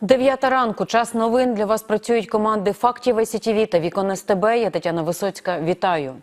Дев'ята ранку. Час новин. Для вас працюють команди фактів СІТІВІ та Вікон СТБ. Я Тетяна Висоцька. Вітаю.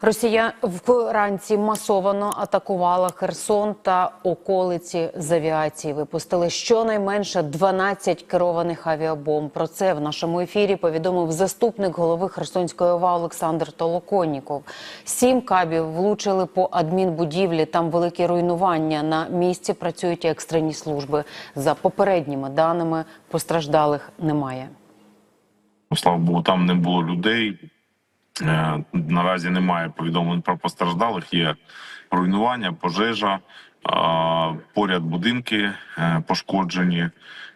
Росія вранці масовано атакувала Херсон та околиці з авіації. Випустили щонайменше 12 керованих авіабомб. Про це в нашому ефірі повідомив заступник голови Херсонської ОВА Олександр Толоконніков. Сім кабів влучили по адмінбудівлі. Там великі руйнування. На місці працюють екстрені служби. За попередніми даними постраждалих немає. Ну, Слава Богу, там не було людей. Е, Наразі немає повідомлень про постраждалих. Є руйнування, пожежа, поряд будинки е, пошкоджені.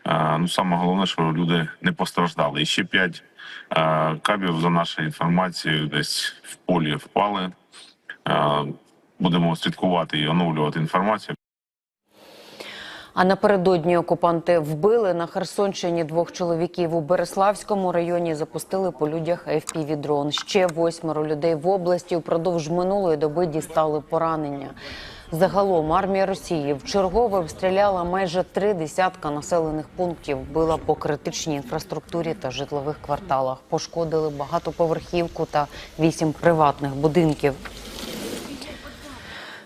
Е, Ну саме головне, що люди не постраждали. І ще п'ять кабів, за нашою інформацією, десь в полі впали. Будемо слідкувати і оновлювати інформацію. А напередодні окупанти вбили на Херсонщині двох чоловіків у Береславському районі. Запустили по людях fpv дрон. Ще восьмеро людей в області впродовж минулої доби дістали поранення. Загалом армія Росії вчергове обстріляла майже три десятка населених пунктів. Била по критичній інфраструктурі та житлових кварталах. Пошкодили багатоповерхівку та вісім приватних будинків.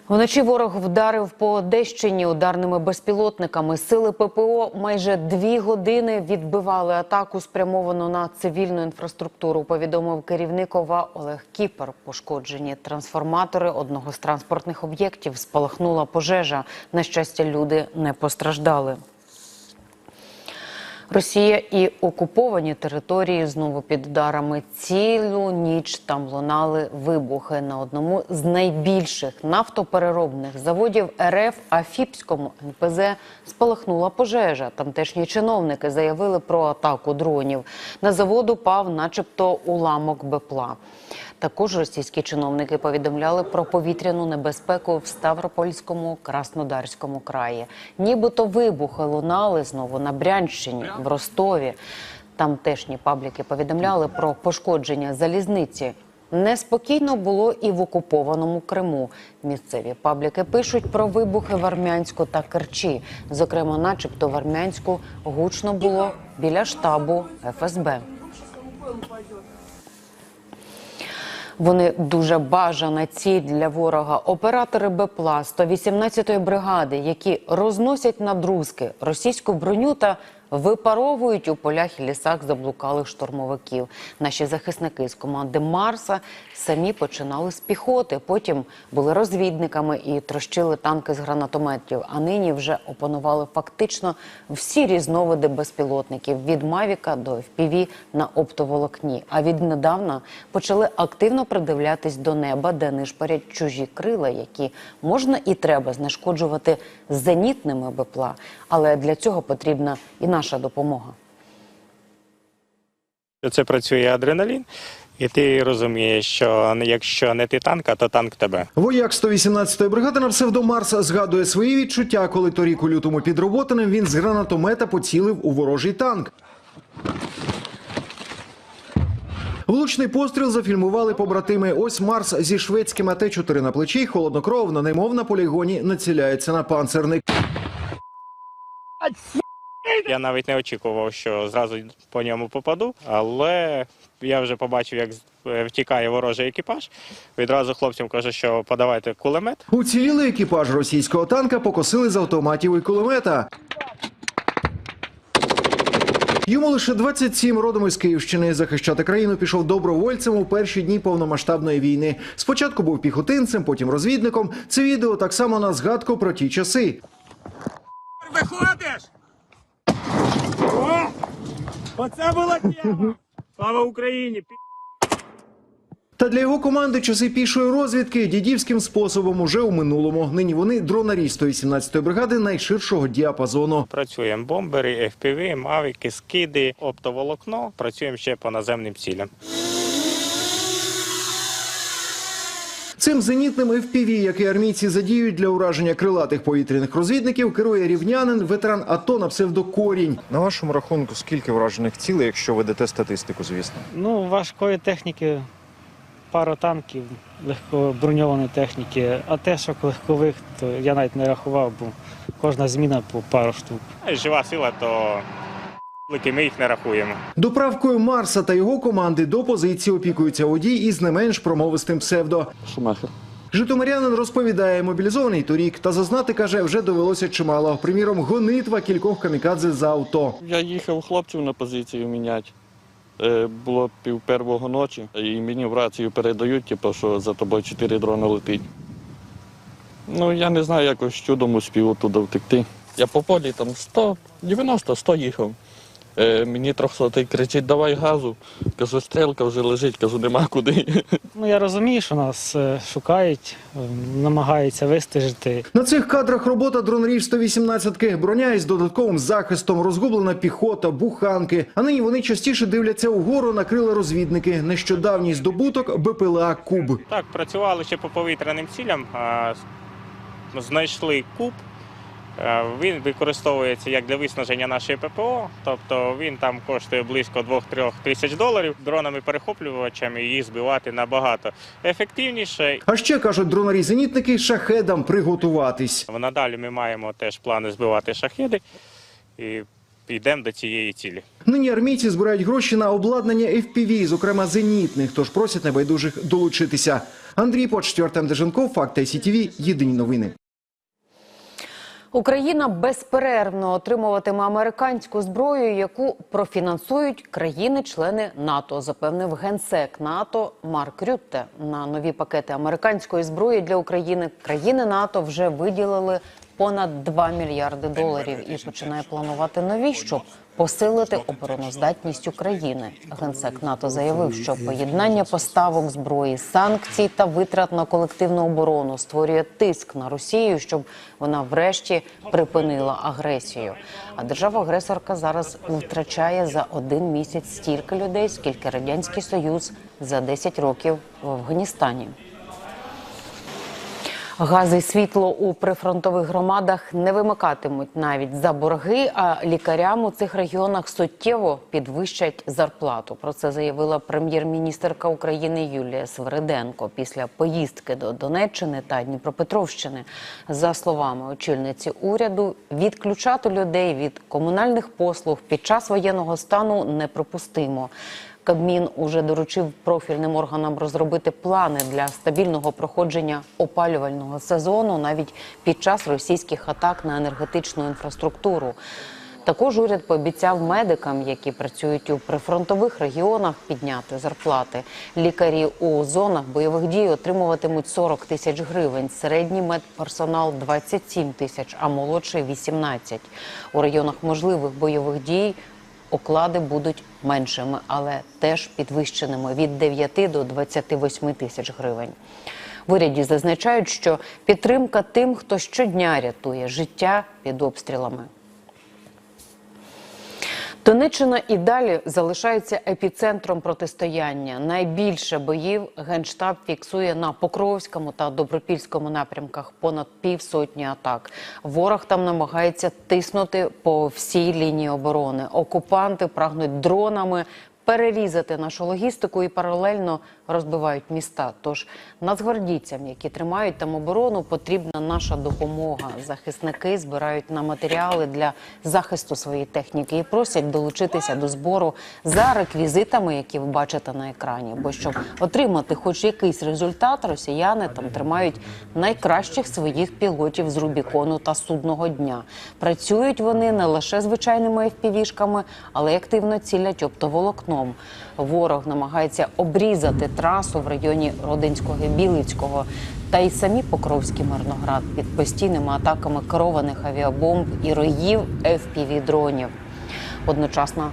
Вночі ворог вдарив по Одещині ударними безпілотниками. Сили ППО майже дві години відбивали атаку, спрямовану на цивільну інфраструктуру. Повідомив керівник ОВА Олег Кіпер. Пошкоджені трансформатори одного з транспортних об'єктів спалахнула пожежа. На щастя, люди не постраждали. Росія і окуповані території знову під ударами. Цілу ніч там лунали вибухи на одному з найбільших нафтопереробних заводів РФ Афіпському НПЗ спалахнула пожежа. Тамтешні чиновники заявили про атаку дронів. На завод упав, начебто, уламок БПЛА. Також російські чиновники повідомляли про повітряну небезпеку в Ставропольському Краснодарському краї. Нібито вибухи лунали знову на Брянщині, в Ростові. Тамтешні пабліки повідомляли про пошкодження залізниці. Неспокійно було і в окупованому Криму. Місцеві пабліки пишуть про вибухи в Армянську та Керчі. Зокрема, начебто в Армянську гучно було біля штабу ФСБ. Вони дуже бажана ціль для ворога. Оператори БПЛА 118-ї бригади, які розносять надрузки російську броню та випаровують у полях і лісах заблукалих штурмовиків. Наші захисники з команди Марса самі починали з піхоти. Потім були розвідниками і трощили танки з гранатометів. А нині вже опанували фактично всі різновиди безпілотників від Мавіка до FPV на оптоволокні. А віднедавна почали активно придивлятись до неба, де нишпорять чужі крила, які можна і треба знешкоджувати зенітними БПЛА. Але для цього потрібна і наша допомога. Це працює адреналін, і ти розумієш, що якщо не ти танка, то танк тебе. Вояк 118-ї бригади на псевдо Марс згадує свої відчуття, коли торік у лютому під Роботиним він з гранатомета поцілив у ворожий танк. Влучний постріл зафільмували побратими. Ось Марс зі шведським АТ-4 на плечі, холоднокровно, немов на полігоні, націляється на панцерник. Я навіть не очікував, що зразу по ньому попаду, але я вже побачив, як е, втікає ворожий екіпаж. Відразу хлопцям кажу, що подавайте кулемет. Уцілілий екіпаж російського танка покосили з автоматів і кулемета. Йому лише 27 родом із Київщини. Захищати країну пішов добровольцем у перші дні повномасштабної війни. Спочатку був піхотинцем, потім розвідником. Це відео так само на згадку про ті часи. Оце була тема! Слава Україні! Та для його команди часи пішої розвідки дідівським способом уже у минулому. Нині вони дронарі 118-ї бригади найширшого діапазону. Працюємо бомбери, FPV, мавіки, скиди, оптоволокно. Працюємо ще по наземним цілям. Цим зенітним FPV, який армійці задіють для ураження крилатих повітряних розвідників, керує рівнянин, ветеран АТО на псевдокорінь. На вашому рахунку, скільки вражених цілей, якщо ведете статистику, звісно? Ну, важкої техніки, пара танків, легкоброньованої техніки, а те, що легкових, то я навіть не рахував, бо кожна зміна по пару штук. Жива сила, то Ми їх не рахуємо. Доправкою Марса та його команди до позиції опікується водій із не менш промовистим псевдо. Шумахер. Житомирянин розповідає, мобілізований торік та зазнати каже, вже довелося чимало. Приміром, гонитва кількох камікадзе за авто. Я їхав хлопців на позицію міняти. Е, Було пів первого ночі, і мені в рацію передають, типу, що за тобою чотири дрони летить. Ну, я не знаю, якось чудом успів туди втекти. Я по полі там 100, 90-100 їхав. Е, мені трьохсотий кричить, давай газу. Кажу, стрілка вже лежить, кажу, нема куди. Ну я розумію, що нас е, шукають, е, намагаються вистежити. На цих кадрах робота дронерів 118-ки. Броня із додатковим захистом, розгублена піхота, буханки. А нині вони частіше дивляться угору, накрили розвідники. Нещодавній здобуток БПЛА Куб. Так, працювали ще по повітряним цілям. а, Знайшли куб. Е, Він використовується як для виснаження нашої ППО, тобто він там коштує близько 2-3 тисяч доларів. Дронами-перехоплювачами їх збивати набагато ефективніше. А ще кажуть дронарі-зенітники шахедам приготуватись. Надалі ми маємо теж плани збивати шахеди і йдемо до цієї цілі. Нині армійці збирають гроші на обладнання FPV, зокрема зенітних, тож просять небайдужих долучитися. Андрій Почтю, Артем Деженков, Факт ICTV, Єдині новини. Україна безперервно отримуватиме американську зброю, яку профінансують країни-члени НАТО, запевнив генсек НАТО Марк Рютте. На нові пакети американської зброї для України країни НАТО вже виділили понад 2 мільярди доларів і починає планувати нові, щоб посилити обороноздатність України. Генсек НАТО заявив, що поєднання поставок зброї, санкцій та витрат на колективну оборону створює тиск на Росію, щоб вона врешті припинила агресію. А держава-агресорка зараз втрачає за один місяць стільки людей, скільки радянський союз за 10 років в Афганістані. Гази і світло у прифронтових громадах не вимикатимуть навіть за борги, а лікарям у цих регіонах суттєво підвищать зарплату. Про це заявила прем'єр-міністерка України Юлія Свериденко після поїздки до Донеччини та Дніпропетровщини. За словами очільниці уряду, відключати людей від комунальних послуг під час воєнного стану неприпустимо. Кабмін уже доручив профільним органам розробити плани для стабільного проходження опалювального сезону навіть під час російських атак на енергетичну інфраструктуру. Також уряд пообіцяв медикам, які працюють у прифронтових регіонах, підняти зарплати. Лікарі у зонах бойових дій отримуватимуть 40 тисяч гривень. Середній медперсонал 27 тисяч, а молодший 18. У районах можливих бойових дій оклади будуть меншими, але теж підвищеними від 9 до 28 тисяч гривень. В уряді зазначають, що підтримка тим, хто щодня рятує життя під обстрілами. Донеччина і далі залишається епіцентром протистояння. Найбільше боїв генштаб фіксує на Покровському та Добропільському напрямках понад півсотні атак. Ворог там намагається тиснути по всій лінії оборони. Окупанти прагнуть дронами перерізати нашу логістику і паралельно розбивають міста. Тож нацгвардійцям, які тримають там оборону, потрібна наша допомога. Захисники збирають на матеріали для захисту своєї техніки і просять долучитися до збору за реквізитами, які ви бачите на екрані. Бо щоб отримати хоч якийсь результат, росіяни там тримають найкращих своїх пілотів з Рубікону та судного дня. Працюють вони не лише звичайними FPV-шками, але й активно цілять оптоволокном. Ворог намагається обрізати трасу в районі Родинського Білицького. Та й самі Покровський Мирноград під постійними атаками керованих авіабомб і роїв FPV-дронів. Одночасно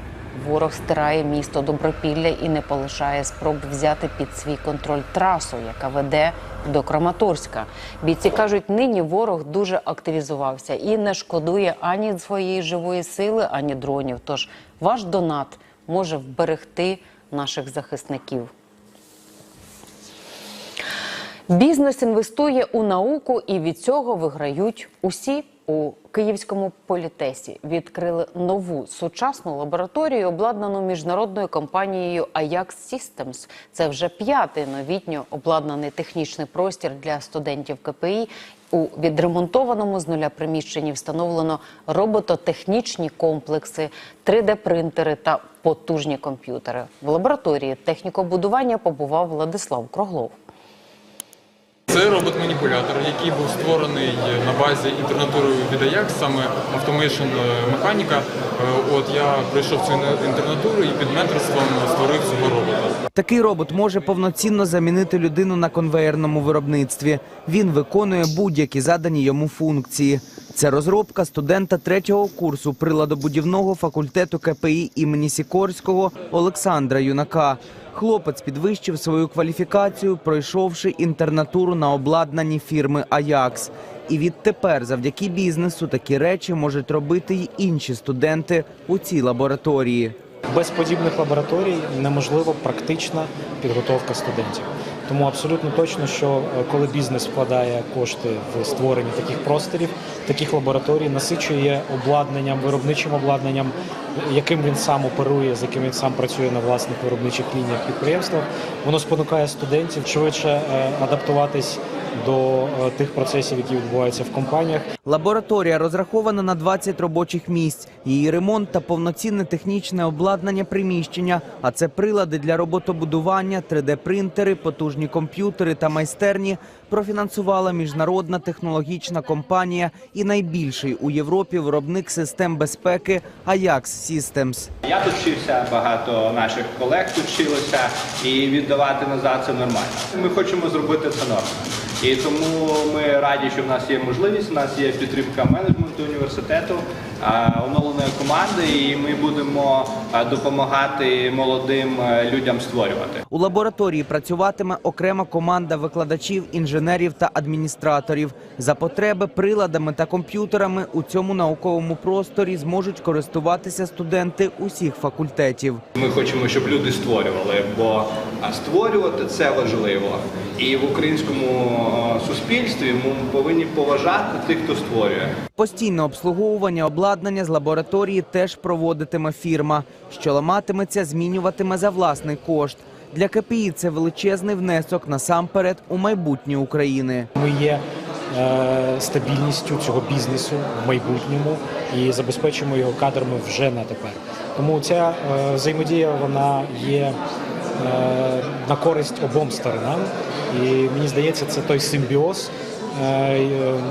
ворог стирає місто Добропілля і не полишає спроб взяти під свій контроль трасу, яка веде до Краматорська. Бійці кажуть, нині ворог дуже активізувався і не шкодує ані своєї живої сили, ані дронів. Тож ваш донат може вберегти наших захисників. Бізнес інвестує у науку, і від цього виграють усі. У київському політесі відкрили нову сучасну лабораторію, обладнану міжнародною компанією Ajax Systems. Це вже п'ятий новітньо обладнаний технічний простір для студентів КПІ. У відремонтованому з нуля приміщенні встановлено робототехнічні комплекси, 3D-принтери та потужні комп'ютери. В лабораторії технікобудування побував Владислав Круглов. Це робот-маніпулятор, який був створений на базі інтернатури від Ajax, саме Automation механіка. Е, От я пройшов цю інтернатуру і під менторством створив цього робота. Такий робот може повноцінно замінити людину на конвеєрному виробництві. Він виконує будь-які задані йому функції. Це розробка студента третього курсу приладобудівного факультету КПІ імені Сікорського Олександра Юнака. Хлопець підвищив свою кваліфікацію, пройшовши інтернатуру на обладнанні фірми Аякс. І відтепер, завдяки бізнесу, такі речі можуть робити й інші студенти у цій лабораторії. Без подібних лабораторій неможлива практична підготовка студентів. Тому абсолютно точно, що е, коли бізнес вкладає кошти в створення таких просторів, таких лабораторій, насичує обладнанням, виробничим обладнанням, яким він сам оперує, з яким він сам працює на власних виробничих лініях підприємствах, воно спонукає студентів швидше е, адаптуватись до е, тих процесів, які відбуваються в компаніях, Лабораторія розрахована на 20 робочих місць. Її ремонт та повноцінне технічне обладнання приміщення, а це прилади для роботобудування, 3D-принтери, потужні комп'ютери та майстерні профінансувала міжнародна технологічна компанія і найбільший у Європі виробник систем безпеки Ajax Systems. Я тут вчився, багато наших колег тут вчилося, і віддавати назад це нормально. Ми хочемо зробити це нормально. І тому ми раді, що в нас є можливість, у нас є підтримка менеджменту університету, оновленої команди, і ми будемо допомагати молодим е, людям створювати. У лабораторії працюватиме окрема команда викладачів, інженерів та адміністраторів. За потреби приладами та комп'ютерами у цьому науковому просторі зможуть користуватися студенти усіх факультетів. Ми хочемо, щоб люди створювали, бо створювати це важливо. І в українському суспільстві ми повинні поважати тих, хто створює. Постійне обслуговування обладнання з лабораторії теж проводитиме фірма, що ламатиметься, змінюватиме за власний кошт. Для КПІ це величезний внесок насамперед у майбутнє України. Ми є е, стабільністю цього бізнесу в майбутньому і забезпечуємо його кадрами вже на тепер. Тому ця е, взаємодія вона є е, на користь обом сторонам, і мені здається, це той симбіоз,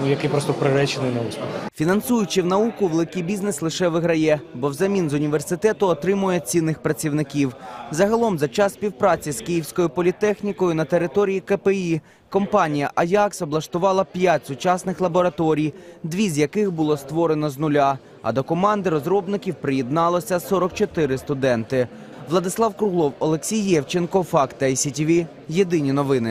який просто приречений на успіх. Фінансуючи в науку, великий бізнес лише виграє, бо взамін з університету отримує цінних працівників. Загалом за час співпраці з Київською політехнікою на території КПІ компанія Аякс облаштувала п'ять сучасних лабораторій, дві з яких було створено з нуля. А до команди розробників приєдналося 44 студенти. Владислав Круглов, Олексій Євченко, Факти ICTV. Єдині новини.